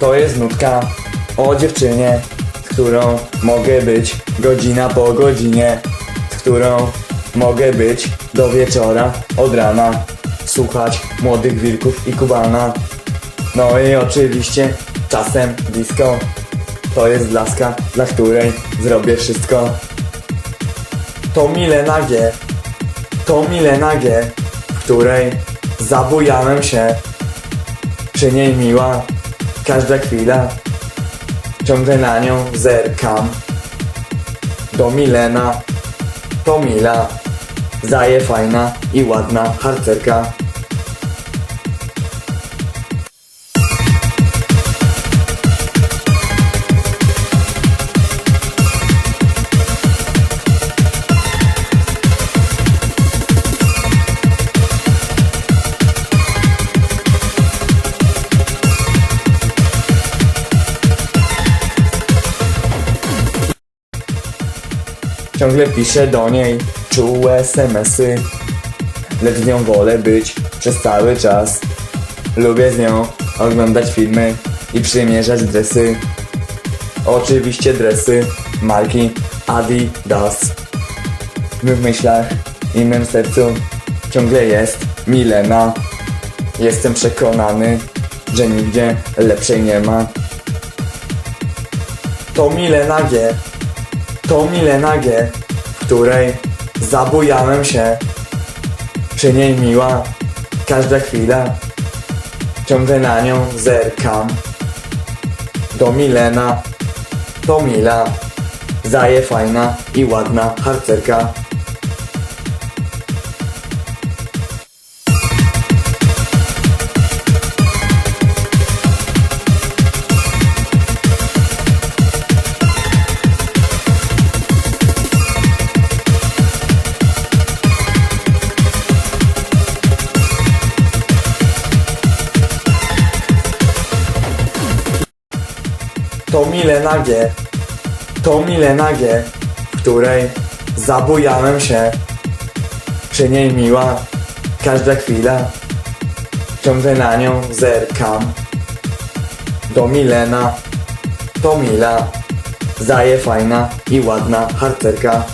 To jest nutka o dziewczynie, z którą mogę być godzina po godzinie, z którą mogę być do wieczora, od rana, słuchać młodych wilków i kubana. No i oczywiście czasem disco. To jest laska, dla której zrobię wszystko. To Milena G. To Milena G, w której zabujałem się. Przy niej miła każda chwila. Ciągle na nią zerkam. Do Milena, to Mila. Zaje fajna i ładna harcerka. Ciągle piszę do niej czułe smsy Lecz z nią wolę być przez cały czas. Lubię z nią oglądać filmy i przymierzać dresy. Oczywiście dresy marki Adidas. W mych myślach i mym sercu ciągle jest Milena. Jestem przekonany, że nigdzie lepszej nie ma. To Milena G to Milena G, w której zabujałem się. Przy niej miła każda chwila. Ciągle na nią zerkam. Do Milena, to Mila. Zaje fajna i ładna harcerka. To Milena G. To Milena G, w której zabujałem się. Przy niej miła każda chwila. Ciągle na nią zerkam. Do Milena, to Mila. Zaje fajna i ładna harcerka.